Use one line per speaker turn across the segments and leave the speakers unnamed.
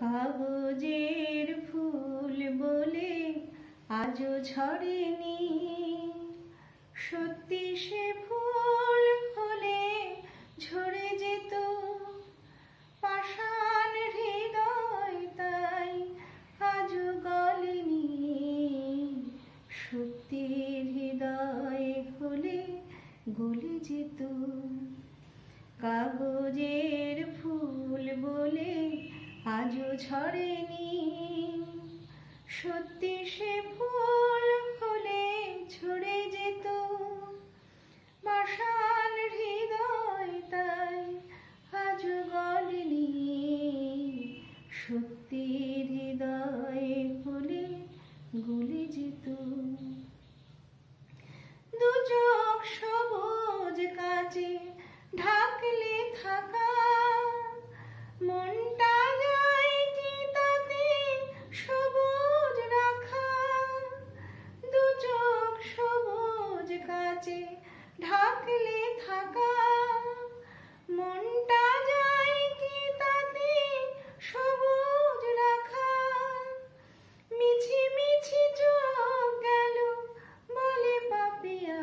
কাগজের ফুল বলে আজও ঝরেনি। সত্যি সে ফুল হলে ঝরে যেত। পাষাণ হৃদয় তাই আজও গলেনি। সত্যির হৃদয় হলে গলে যেত। কাগজের ফুল ঝরেনি। সত্যি সে ফুল হলে ঝরে যেত। মাসাল হৃদয় তাই আজও গলেনি সত্যি হৃদয় হলে গলে যেত। দু চোখ সবুজ কাজে কাজে ঢাকলে থাকা। মনটা যায় কি তাতে সবুজ রাখা। মিছি মিছি চোখ গেল বলে পাপিয়া।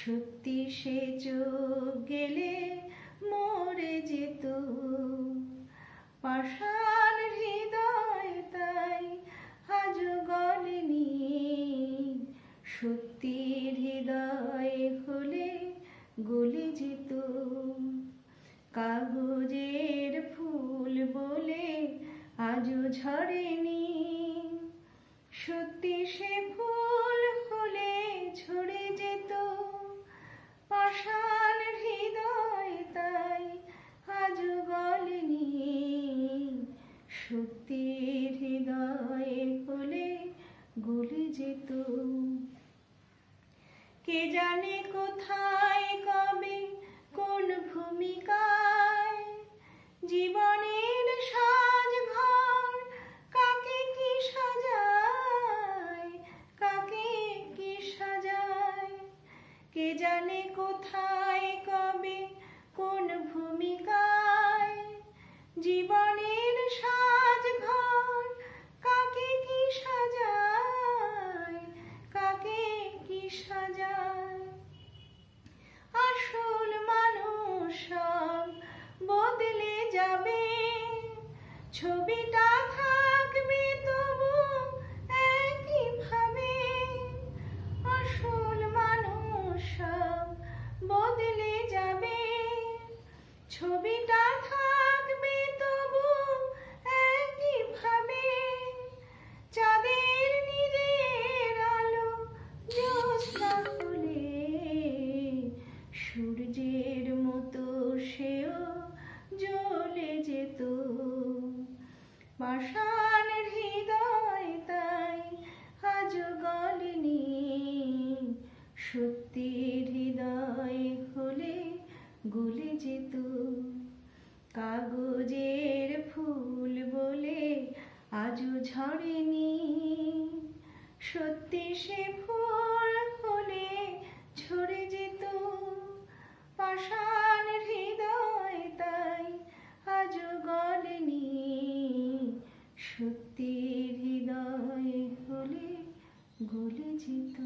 সত্যি সে চোখ গেলে মরে যেত। পাষাণ হৃদয় তাই আজ গলেনি সত্যির কাগজের ফুল বলে আজও ঝরেনি। সত্যি সে ফুল হলে ঝরে যেত পাষাণ হৃদয় তাই আজও গলেনি। সত্যি হৃদয় হলে গলে যেত। কে জানে কোথায় কবে, কোন ছবিটা থাকবে তবু একই ভাবে আসল মানুষ বদলে যাবে। ছবিটা থাকবে তবু একই ভাবে চাঁদের নিজের আলো জ্যোৎস্না হলে সূর্যের মতো সেও জ্বলে যেত। পাষাণ হৃদয় তাই আজ গলেনি। সত্যির হৃদয় হলে গলে যেত। কাগজের ফুল বলে আজও ঝরেনি। সত্যি সে ফুল সত্যি হৃদয় হলে গলে যেত